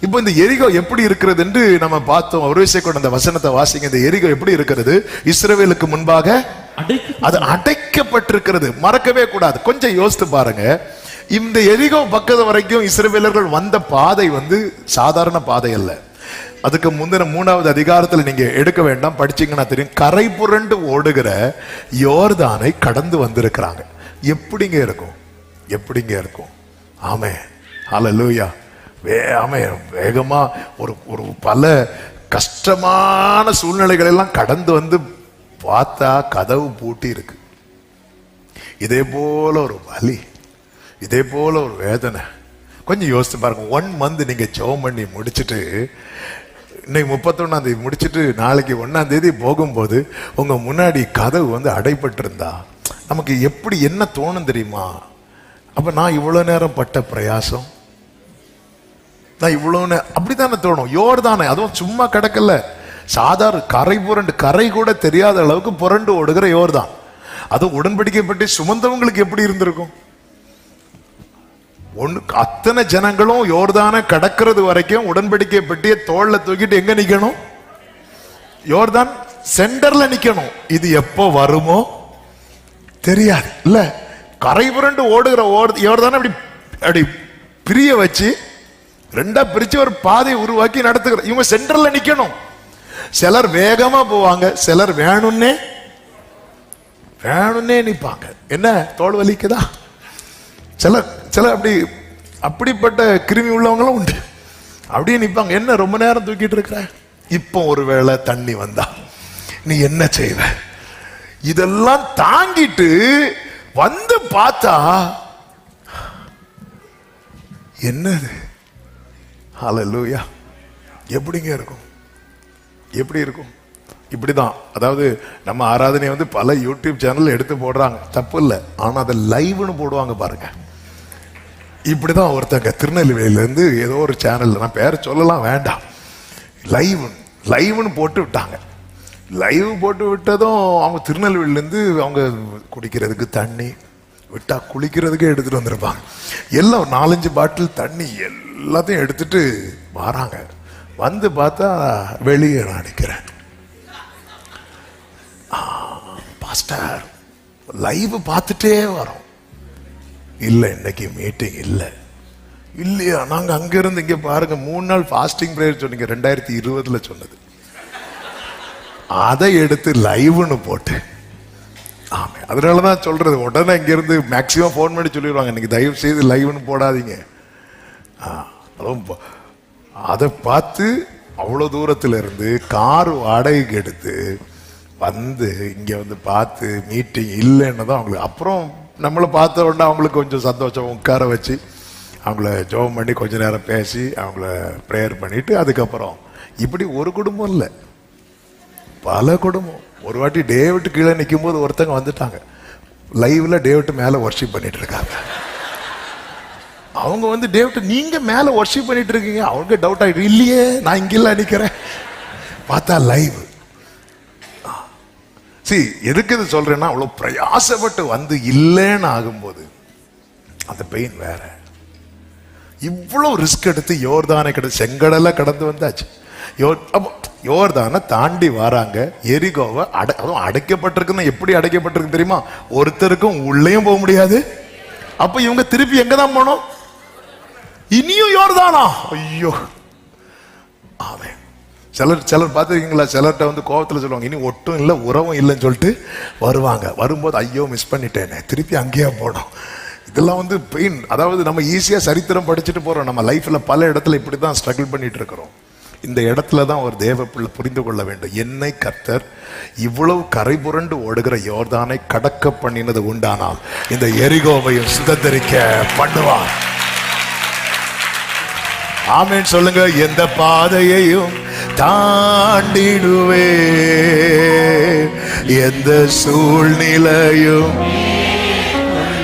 இப்போ இந்த எரிகோ எப்படி இருக்கிறது என்று நம்ம பார்த்தோம். ஒரு கொண்ட அந்த வசனத்தை வாசிங்க. இந்த எரிகோ எப்படி இருக்கிறது? இஸ்ரவேலுக்கு முன்பாக அது அடைக்கப்பட்டிருக்கிறது. மறக்கவே கூடாது. கொஞ்சம் யோசித்து பாருங்க. இந்த எரிகோ பக்கத்து வரைக்கும் இஸ்ரவேலர்கள் வந்த பாதை வந்து சாதாரண பாதை அல்ல. அதுக்கு முந்தின மூணாவது அதிகாரத்துல நீங்க எடுக்க வேண்டாம். படிச்சீங்கன்னா தெரியும். கரை புரண்டு ஓடுகிற யோர்தானை கடந்து வந்திருக்கிறாங்க. எப்படிங்க இருக்கும்? எப்படிங்க இருக்கும்? ஆமே ஹalleluya. வே ஆமே வேகமாக ஒரு ஒரு பல கஷ்டமான சூழ்நிலைகளெல்லாம் கடந்து வந்து பார்த்தா கதவு பூட்டி இருக்கு. இதே போல ஒரு வலி இதே போல ஒரு வேதனை. கொஞ்சம் யோசித்து பாருங்க ஒன் மந்த் நீங்கள் ஜெபம் பண்ணி முடிச்சிட்டு இன்னைக்கு முப்பத்தொன்னாந்தேதி தேதி முடிச்சிட்டு நாளைக்கு ஒன்றாந்தேதி போகும்போது உங்கள் முன்னாடி கதவு வந்து அடைபட்டிருந்தா நமக்கு எப்படி என்ன தோணும் தெரியுமா? அப்போ நான் இவ்வளோ நேரம் பட்ட பிரயாசம் நான் இவ்வளோன்னு அப்படி அப்படித்தானே தோணும். யோர் தானே அதுவும் சும்மா கிடக்கல. சாதாரண கரை புரண்டு கரை கூட தெரியாத அளவுக்கு புரண்டு ஓடுகிற யோர் தான் அது உடன்படிக்கை பற்றி சுமந்தவங்களுக்கு எப்படி இருந்திருக்கும்? ஒன்று அத்தனை ஜனங்களும் யோர்தான கடக்கிறது வரைக்கும் உடன்படிக்கை பெட்டியை தோளில் தூக்கிட்டு எங்க நிக்கணும்? யோர்தான் சென்டர்ல நிக்கணும். இது எப்போ வருமோ? தெரியாது. இல்ல கரை புரண்டு ஓடுகிற ஓர் யோர்தான அப்படி அப்படி பிரிய வச்சு ரெண்டா பிரிச்சு ஒரு பாதை உருவாக்கி நடத்துகிற இவங்க சென்டர்ல நிக்கணும். சிலர் வேகமா போவாங்க சிலர் வேணும்னே வேணும்னே நிப்பாங்க. என்ன? தோல் வலிக்குதா? சிலர் சிலர் அப்படி அப்படிப்பட்ட கிருமி உள்ளவங்களும் உண்டு. அப்படியே நிப்பாங்க. என்ன ரொம்ப நேரம் தூக்கிட்டு இருக்கிற? இப்போ ஒருவேளை தண்ணி வந்தா. நீ என்ன செய்வ? இதெல்லாம் தாங்கிட்டு வந்து பார்த்தா என்னது? ஹalleluya எப்படிங்க இருக்கும்? எப்படி இருக்கும்? இப்படி தான் அதாவது நம்ம ஆராதனையை வந்து பல யூடியூப் சேனல் எடுத்து போடுறாங்க. தப்பு இல்லை. ஆனால் அதை லைவ்னு போடுவாங்க பாருங்க. இப்படிதான் ஒருத்தங்க திருநெல்வேலியிலேருந்து ஏதோ ஒரு சேனல் நான் பேரை சொல்லலாம் வேண்டாம். லைவ் லைவ்னு போட்டு விட்டாங்க. லைவ் போட்டு விட்டதும் அவங்க திருநெல்வேலியிலேருந்து அவங்க குடிக்கிறதுக்கு தண்ணி விட்டா குளிக்கிறதுக்கே எடுத்துட்டு வந்திருப்பாங்க. எல்லாம் நாலஞ்சு பாட்டில் தண்ணி எல்லாத்தையும் எடுத்துட்டு வராங்க. வந்து பார்த்தா வெளியே நான் நிற்கிறேன் பாஸ்டர் லைவ் பார்த்துட்டே வரோம். இல்லை இன்னைக்கு மீட்டிங் இல்லை. இல்லையா நாங்க அங்கேருந்து இங்கே பாருங்க மூணு நாள் ஃபாஸ்டிங் ப்ரேயர் சொன்னீங்க ரெண்டாயிரத்தி இருபதுல சொன்னது. அதை எடுத்து லைவ்னு போட்டேன். போட்டு அதனால தான் சொல்றது உடனே இங்கேருந்து மேக்ஸிமம் மேக்சிமம் ஃபோன் பண்ணி சொல்லிடுவாங்க இன்னைக்கு தயவு செய்து லைவ்னு போடாதீங்க. ஆ, அதுவும் அதை பார்த்து அவ்வளோ தூரத்துல இருந்து கார் வாடகைக்கு எடுத்து வந்து இங்கே வந்து பார்த்து மீட்டிங் இல்லைன்னு தான் அவங்களுக்கு அப்புறம் நம்மளை பார்த்த உடனே அவங்களுக்கு கொஞ்சம் சந்தோஷம் உட்கார வச்சு அவங்கள ஜெபம் பண்ணி கொஞ்ச நேரம் பேசி அவங்கள ப்ரேயர் பண்ணிட்டு அதுக்கப்புறம் இப்படி ஒரு குடும்பம் இல்லை. பல குடும்பம் ஒரு வாட்டி டேவிட்டு கீழே நிற்கும் போது ஒருத்தங்க வந்துட்டாங்க. லைவ்ல டேவிட்டு மேலே ஒர்ஷிப் பண்ணிட்டு இருக்காங்க. அவங்க வந்து டேவிட்டு நீங்க மேலே ஒர்ஷிப் பண்ணிட்டு இருக்கீங்க. அவங்க டவுட் ஆகிட்டு இல்லையே நான் இங்கே இல்லை நிற்கிறேன் பார்த்தா லைவ் சி எதுக்கு இது சொல்றேன்னா அவ்வளோ பிரயாசப்பட்டு வந்து இல்லைன்னு ஆகும்போது அந்த பெயின் வேற. இவ்வளோ ரிஸ்க் எடுத்து யோர்தானை கிடந்து செங்கடலை கடந்து வந்தாச்சு. யோ அப்போ யோர்தானை தாண்டி வராங்க. எரிகோவை அடை அதுவும் அடைக்கப்பட்டிருக்குன்னு எப்படி அடைக்கப்பட்டிருக்கு தெரியுமா? ஒருத்தருக்கும் உள்ளேயும் போக முடியாது. அப்போ இவங்க திருப்பி எங்க தான் போனோம்? இனியும் யோர்தானா? ஐயோ. ஆமே. சிலர் சிலர் பார்த்துருக்கீங்களா? சிலர்கிட்ட வந்து கோபத்தில் சொல்லுவாங்க இனி ஒட்டும் இல்லை உறவும் இல்லைன்னு சொல்லிட்டு வருவாங்க. வரும்போது ஐயோ மிஸ் பண்ணிட்டேனே. திருப்பி அங்கேயே போனோம். இதெல்லாம் வந்து பெயின் அதாவது நம்ம ஈஸியாக சரித்திரம் படிச்சுட்டு போகிறோம் நம்ம லைஃப்பில் பல இடத்துல இப்படி தான் ஸ்ட்ரகிள் பண்ணிட்டு இருக்கிறோம். இந்த இடத்துல தான் ஒரு தேவ பிள்ளை புரிந்து கொள்ள வேண்டும். என்னை கர்த்தர் இவ்வளவு கரை புரண்டு ஓடுகிற யோர்தானை கடக்க பண்ணினது உண்டானால் இந்த எரிகோவையும் சுதந்திரிக்க பண்ணுவார். ஆமேன். சொல்லுங்க எந்த பாதையையும் தாண்டிடுவே. எந்த சூழ்நிலையும்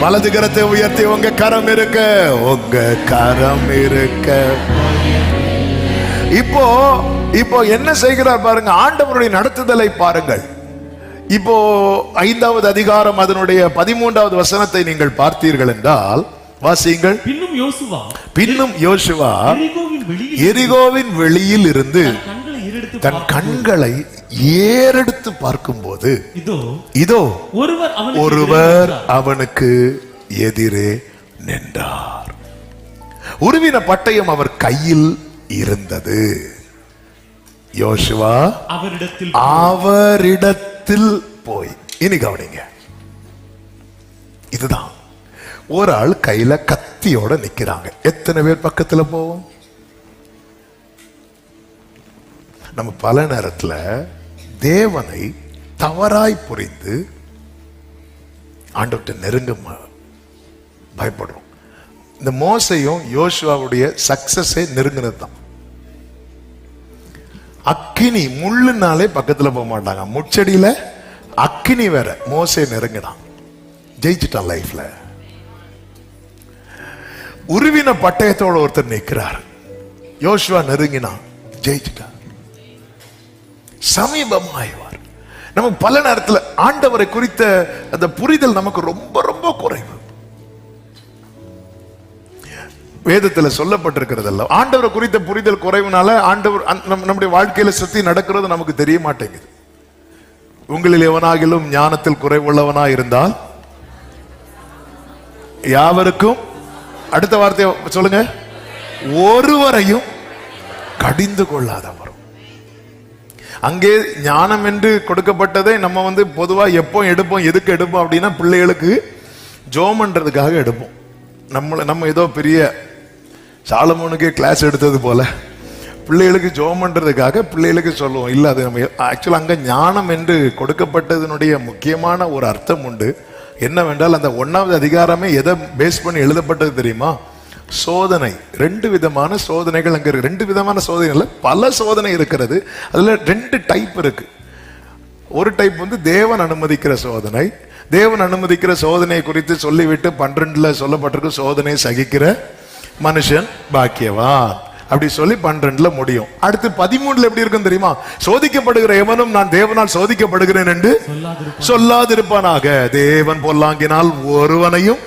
வலது கரத்தை உயர்த்தி உங்க கரம் இருக்க உங்க கரம் இருக்க. இப்போ இப்போ என்ன செய்கிறார் பாருங்க ஆண்டவருடைய நடத்துதலை பாருங்கள். இப்போ ஐந்தாவது அதிகாரம் அதனுடைய பதிமூன்றாவது வசனத்தை நீங்கள் பார்த்தீர்கள் என்றால் வாசியுங்கள். பின்னும் யோசுவா பின்னும் யோசுவா எரிகோவின் வெளியில் இருந்து தன் கண்களை ஏறெடுத்து பார்க்கும்போது இதோ இதோ ஒருவர் அவனுக்கு எதிரே நின்றார். உருவின பட்டயம் அவர் கையில் இருந்தது. யோசுவா அவரிடத்தில் அவரிடத்தில் போய். இனி கவனிங்க. இதுதான். ஒரு ஆள் கையில கத்தியோட நிக்கிறாங்க. எத்தனை பேர் பக்கத்துல போவோம்? நம்ம பல நேரத்துல தேவனை தவறாய் புரிந்து ஆண்டவர்கிட்ட நெருங்க பயப்படுறோம். இந்த மோசையும் யோசுவாவுடைய சக்சஸே நெருங்கினது தான் அக்கினி முள்ளுனாலே பக்கத்துல போக மாட்டாங்க. முச்செடியில அக்கினி வேற மோசை நெருங்கினான். ஜெயிச்சிட்டான் லைஃப்ல உருவின பட்டயத்தோட ஒருத்தர் நிற்கிறார் யோசுவா நெருங்கினான் ஜெயிச்சிட்டான் சமீபமாய்வார். நமக்கு பல நேரத்துல ஆண்டவரை குறித்த அந்த புரிதல் நமக்கு ரொம்ப ரொம்ப குறைவு. வேதத்துல சொல்லப்பட்டிருக்கிறதல்ல ஆண்டவரை குறித்த புரிதல் குறைவுனால ஆண்டவர் நம்முடைய வாழ்க்கையில சுத்தி நடக்கிறது நமக்கு தெரிய மாட்டேங்குது. உங்களில் எவனாகிலும் ஞானத்தில் குறைவுள்ளவனா இருந்தால் யாவருக்கும் அடுத்த வார்த்தையை சொல்லுங்க ஒருவரையும் கடிந்து கொள்ளாதவர். அங்கே ஞானம் என்று கொடுக்கப்பட்டதை நம்ம வந்து பொதுவா எப்போ எடுப்போம் எதுக்கு எடுப்போம் அப்படின்னா பிள்ளைகளுக்கு ஜோமன்றதுக்காக எடுப்போம். நம்மளை நம்ம ஏதோ பெரிய சாலமோனுக்கே கிளாஸ் எடுத்தது போல. பிள்ளைகளுக்கு ஜோமன்றதுக்காக பிள்ளைகளுக்கு சொல்லுவோம். இல்லை அது நம்ம ஆக்சுவலாக அங்கே ஞானம் என்று கொடுக்கப்பட்டதனுடைய முக்கியமான ஒரு அர்த்தம் உண்டு. என்னவென்றால் அந்த ஒன்றாவது அதிகாரமே எதை பேஸ் பண்ணி எழுதப்பட்டது தெரியுமா? சோதனை. ரெண்டு விதமான சோதனைகள் அங்கே இருக்கு. ரெண்டு விதமான சோதனைகளில் பல சோதனை இருக்கிறது. அதில் ரெண்டு டைப் இருக்கு. ஒரு டைப் வந்து தேவன் அனுமதிக்கிற சோதனை. தேவன் அனுமதிக்கிற சோதனை குறித்து சொல்லிவிட்டு பன்னிரெண்டுல சொல்லப்பட்டிருக்கு சோதனை சகிக்கிற மனுஷன் பாக்கியவான். அப்படி சொல்லி பன்னிரெண்டுல முடியும். அடுத்து பதிமூணுல எப்படி இருக்கும் தெரியுமா? சோதிக்கப்படுகிற எவனும் நான் தேவனால் சோதிக்கப்படுகிறேன் என்று சொல்லாதிருப்பான். சொல்லாதிருப்பானாக. தேவன் பொல்லாங்கினால் ஒருவனையும்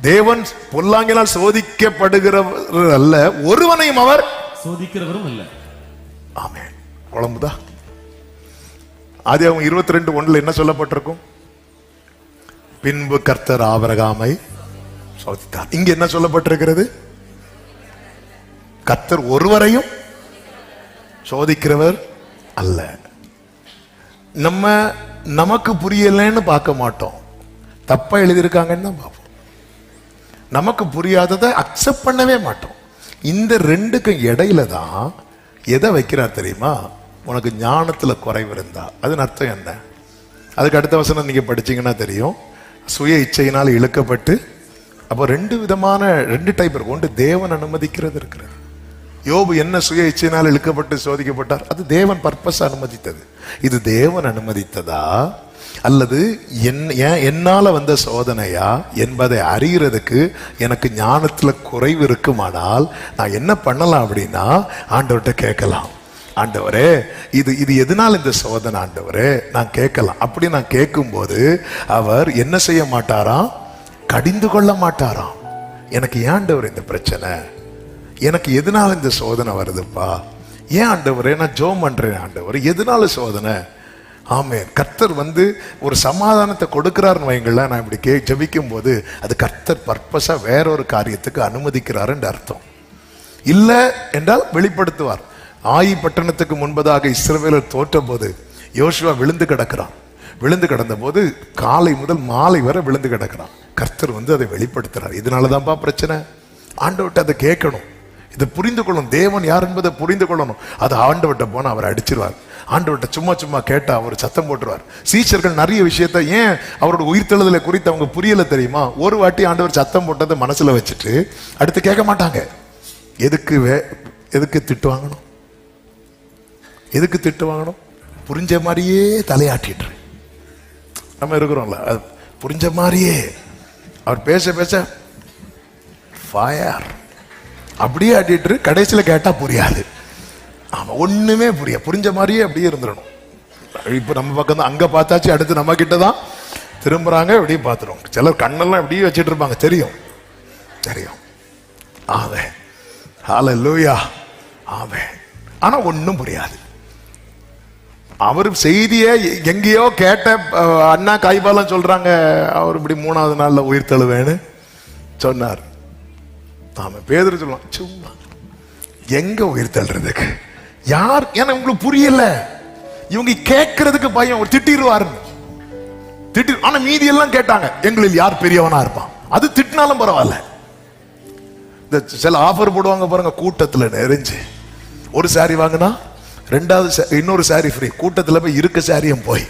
தேவன் பொல்லாங்கினால் சோதிக்கப்படுகிறவர் அல்ல ஒருவனையும் அவர் சோதிக்கிறவரும் அல்ல. ஆமென். குழம்புதா? ஆதி அவங்க இருபத்தி ரெண்டு ஒண்ணுல என்ன சொல்லப்பட்டிருக்கும்? பின்பு கர்த்தர் ஆபரகாமை சோதித்தார் இங்க என்ன சொல்லப்பட்டிருக்கிறது? கத்தர் ஒருவரையும் சோதிக்கிறவர் அல்ல. நம்ம நமக்கு புரியலைன்னு பார்க்க மாட்டோம். தப்பா எழுதியிருக்காங்கன்னு தான் பார்ப்போம். நமக்கு புரியாததை அக்செப்ட் பண்ணவே மாட்டோம். இந்த ரெண்டுக்கும் இடையில தான் எதை வைக்கிறார் தெரியுமா? உனக்கு ஞானத்துல குறைவு இருந்தா. அதன் அர்த்தம் என்ன? அதுக்கு அடுத்த வசனம் நீங்க படிச்சீங்கன்னா தெரியும். சுய இச்சையினால் இழுக்கப்பட்டு அப்போ ரெண்டு விதமான ரெண்டு டைப் இருக்கு ஒன்று தேவன் அனுமதிக்கிறது இருக்கிறார் யோபு என்ன சுய இச்சையினால் இழுக்கப்பட்டு சோதிக்கப்பட்டார்? அது தேவன் பர்பஸ் அனுமதித்தது. இது தேவன் அனுமதித்ததா? அல்லது என் ஏன் என்னால் வந்த சோதனையா? என்பதை அறிகிறதுக்கு எனக்கு ஞானத்தில் குறைவு இருக்குமானால் நான் என்ன பண்ணலாம் அப்படின்னா ஆண்டவர்கிட்ட கேட்கலாம். ஆண்டவரே இது இது எதனால் இந்த சோதனை ஆண்டவரே? நான் கேட்கலாம். அப்படி நான் கேட்கும்போது அவர் என்ன செய்ய மாட்டாராம்? கடிந்து கொள்ள மாட்டாராம். எனக்கு ஏன் ஆண்டவர் இந்த பிரச்சனை? எனக்கு எதனால இந்த சோதனை வருதுப்பா? ஏன் ஆண்டவர் நான் ஜோம் பண்ணுறேன் ஆண்டவர் எதனால சோதனை? ஆமே கர்த்தர் வந்து ஒரு சமாதானத்தை கொடுக்குறாருன்னு வைங்களேன் நான் இப்படி கே ஜபிக்கும் போது அது கர்த்தர் பர்பஸாக வேற ஒரு காரியத்துக்கு அனுமதிக்கிறாருன்ற அர்த்தம். இல்லை என்றால் வெளிப்படுத்துவார். ஆயி பட்டணத்துக்கு முன்பதாக இஸ்ரவேலர் தோற்ற போது யோசுவா விழுந்து கிடக்கிறான். விழுந்து கிடந்த போது காலை முதல் மாலை வரை விழுந்து கிடக்கிறான். கர்த்தர் வந்து அதை வெளிப்படுத்துகிறார் இதனால தான்ப்பா பிரச்சனை? ஆண்டவர்கிட்ட அதை கேட்கணும். இதை புரிந்து கொள்ளணும். தேவன் யார் என்பதை புரிந்து கொள்ளணும். அது ஆண்டவர்கிட்ட போனால் அவர் அடிச்சிருவார். ஆண்டவர்கிட்ட சும்மா சும்மா கேட்டால் அவர் சத்தம் போட்டுருவார். சீச்சர்கள் நிறைய விஷயத்த ஏன் அவரோட உயிர்த்தெழுதலை குறித்து அவங்க புரியலை தெரியுமா? ஒரு வாட்டி ஆண்டவர் சத்தம் போட்டதை மனசில் வச்சுட்டு அடுத்து கேட்க மாட்டாங்க. எதுக்கு வே எதுக்கு திட்டு வாங்கணும்? எதுக்கு திட்டு வாங்கணும்? புரிஞ்ச மாதிரியே தலையாட்டிட்டு நம்ம இருக்கிறோம்ல. அது புரிஞ்ச மாதிரியே. அவர் பேச பேச ஃபயர் அப்படியே ஆட்டிட்டு கடைசியில் கேட்டா புரியாது. ஆமா ஒண்ணுமே புரிய புரிஞ்ச மாதிரியே அப்படியே இருந்துடணும். இப்போ நம்ம பக்கம் தான் அங்கே பார்த்தாச்சு அடுத்து நம்ம கிட்ட தான். திரும்புறாங்க அப்படியே பார்த்துருவோம் சிலர் கண்ணெல்லாம் அப்படியே வச்சுட்டு இருப்பாங்க. தெரியும். தெரியும். ஆவே லூயா ஆவே ஆனா ஒன்றும் புரியாது. அவர் செய்தியை எங்கேயோ கேட்ட அண்ணா கைபாலம் சொல்றாங்க அவர் இப்படி மூணாவது நாளில் உயிர் தழுவேன்னு சொன்னார். நாம பேதர் சொல்லலாம் சும்மா எங்க உயிர் தள்ளுறதுக்கு? யார் ஏன்னா உங்களுக்கு புரியல. இவங்க கேட்கறதுக்கு பயம் ஒரு திட்டிடுவாருன்னு. திட்டி ஆனா மீதி எல்லாம் கேட்டாங்க. எங்களில் யார் பெரியவனா இருப்பான்? அது திட்டினாலும் பரவாயில்ல. இந்த சில ஆஃபர் போடுவாங்க பாருங்க கூட்டத்தில் நெறிஞ்சு ஒரு சாரி வாங்கினா ரெண்டாவது இன்னொரு சாரி ஃப்ரீ கூட்டத்தில் போய் இருக்க சாரியும் போய்.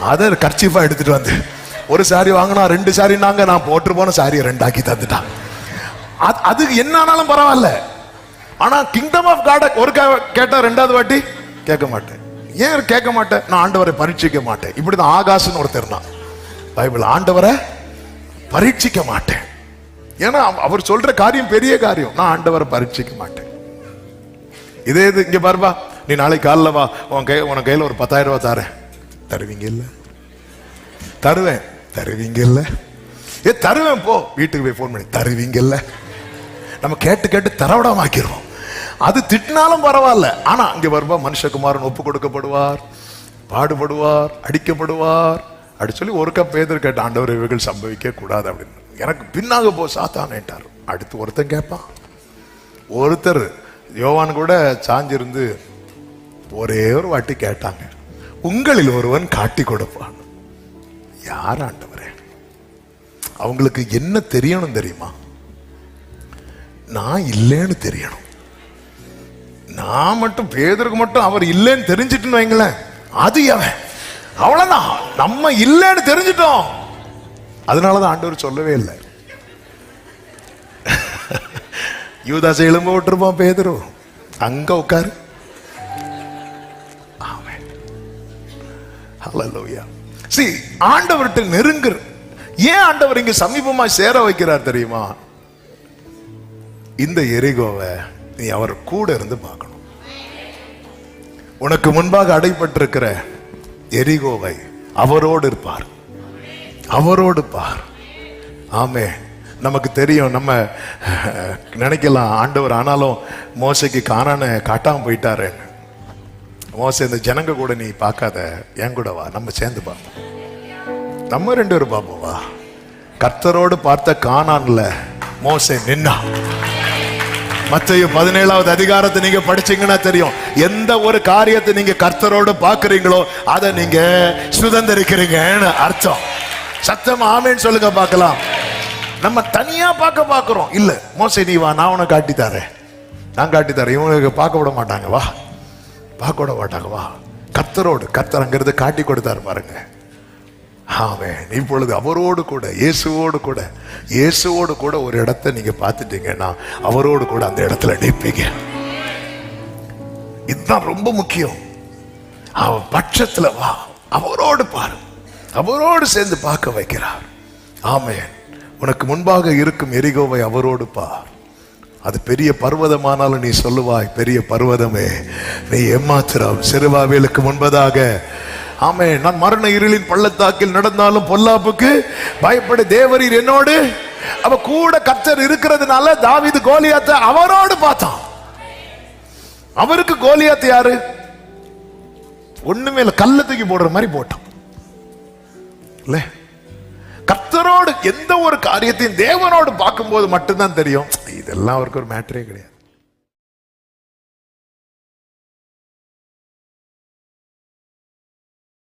அதை கர்ச்சீஃபா எடுத்துட்டு வந்து ஒரு சாரி வாங்கினா ரெண்டு சாரினாங்க நான் போட்டு போன சாரியை ரெண்டாக்கி தந்துட்டான். அது அதுக்கு என்ன ஆனாலும் பரவாயில்ல. ஆனா கிங்டம் ஆஃப் காட ஒரு கே- கேட்டா ரெண்டாவது வாட்டி? கேட்க மாட்டேன். ஏன் கேட்க மாட்டேன்? நான் ஆண்டவரை பரீட்சிக்க மாட்டேன். இப்படிதான் ஆகாஷ்னு ஒருத்தர் தான் பைபிள் ஆண்டவரை பரீட்சிக்க மாட்டேன். ஏன்னா அவ- அவர் சொல்ற காரியம் பெரிய காரியம். நான் ஆண்டவரை பரீட்சிக்க மாட்டேன். இதே இது இங்க பாருப்பா. நீ நாளைக்கு காலைல வா. உன் கை உன் கையில ஒரு பத்தாயிரம் ரூபாய் தரேன். தருவீங்க இல்ல தருவேன். தருவீங்க இல்ல ஏ தருவேன் போ. வீட்டுக்கு போய் ஃபோன் பண்ணி. தருவீங்க இல்ல நம்ம கேட்டு கேட்டு தரவிடமாக்கிடுவோம் அது திட்டினாலும் பரவாயில்ல. ஆனா இங்க வருவா மனுஷகுமாரன் ஒப்பு கொடுக்கப்படுவார் பாடுபடுவார் அடிக்கப்படுவார். அப்படி சொல்லி ஒரு கப் பேதர் கேட்ட ஆண்டவர் இவைகள் சம்பவிக்க கூடாது அப்படின்னு. எனக்கு பின்னாக போ சாத்தானேட்டார் அடுத்து ஒருத்தன் கேட்பான் ஒருத்தர் யோவான் கூட சாஞ்சிருந்து ஒரே ஒரு வாட்டி கேட்டாங்க. உங்களில் ஒருவன் காட்டி கொடுப்பான். யார் ஆண்டவரே? அவங்களுக்கு என்ன தெரியணும் தெரியுமா? நான் இல்லைன்னு தெரியணும். நான் மட்டும் பேதருக்கு மட்டும் அவர் இல்லைன்னு தெரிஞ்சிட்டுன்னு வைங்களேன். அது அவன் அவ்வளவுதான். நம்ம இல்லைன்னு தெரிஞ்சிட்டோம். அதனாலதான் ஆண்டவர் சொல்லவே இல்லை. யூதாசை எலும்ப விட்டுருப்பான் பேதரு. அங்க உட்காரு. ஹalleluya. சி ஆண்டவர்கிட்ட நெருங்குற ஏன் ஆண்டவர் இங்க சமீபமா சேர வைக்கிறார் தெரியுமா? இந்த எரிகோவை நீ அவர் கூட இருந்து பார்க்கணும். உனக்கு முன்பாக அடைப்பட்டிருக்கிற எரிகோவை அவரோடு இருப்பார். அவரோடு பார் ஆமே. நமக்கு தெரியும் நம்ம நினைக்கலாம் ஆண்டவர் ஆனாலும் மோசைக்கு காணான காட்டாம போயிட்டாருன்னு. மோசை இந்த ஜனங்க கூட நீ பார்க்காத என் கூட வா நம்ம சேர்ந்து பார்ப்போம் நம்ம ரெண்டு பேரும் பார்ப்போம் வா. கர்த்தரோடு பார்த்த காணான்ல மோசை நின்னா. மத்தையும் பதினேழாவது அதிகாரத்தை நீங்க படிச்சீங்கன்னா தெரியும். எந்த ஒரு காரியத்தை நீங்க கர்த்தரோடு பாக்குறீங்களோ அதை நீங்க சுதந்திரிக்கிறீங்கன்னு அர்த்தம். சத்தம் ஆமேன்னு சொல்லுங்க பார்க்கலாம். நம்ம தனியா பார்க்க பார்க்குறோம். இல்ல மோசை நீ வா நான் உனக்கு காட்டி தரேன். நான் காட்டி தரேன். இவங்களுக்கு பார்க்க விட மாட்டாங்க வா. பார்க்க விட மாட்டாங்க வா கர்த்தரோடு கத்தர் அங்கிருந்து காட்டி கொடுத்தாரு பாருங்க. ஆமாம் இப்பொழுது அவரோடு கூட இயேசுவோடு கூட இயேசுவோடு கூட ஒரு இடத்தை நீங்க பார்த்துட்டீங்கன்னா அவரோடு கூட அந்த இடத்துல நிற்பீங்க. இதுதான் ரொம்ப முக்கியம். அவன் பட்சத்துல வா. அவரோடு பாரு. அவரோடு சேர்ந்து பார்க்க வைக்கிறார். ஆமையன் உனக்கு முன்பாக இருக்கும் எரிகோவை அவரோடு பார். அது பெரிய பர்வதமானாலும் நீ சொல்லுவாய் பெரிய பர்வதமே நீ ஏமாத்திரம் சிறுவாவேலுக்கு முன்பதாக ஆமே நான் மரண இருளின் பள்ளத்தாக்கில் நடந்தாலும் பொல்லாப்புக்கு பயப்பட தேவரீர் என்னோடு அவ கூட கத்தர் இருக்கிறதுனால தாவீது கோலியாத்த அவரோடு பார்த்தான். அவருக்கு கோலியாத்து யாரு? ஒண்ணுமே இல்லை கல்ல தூக்கி போடுற மாதிரி போட்டான். இல்லை கர்த்தரோடு எந்த ஒரு காரியத்தையும் தேவனோடு பார்க்கும்போது மட்டும்தான் தெரியும். இதெல்லாம் அவருக்கு ஒரு மேட்டரே கிடையாது.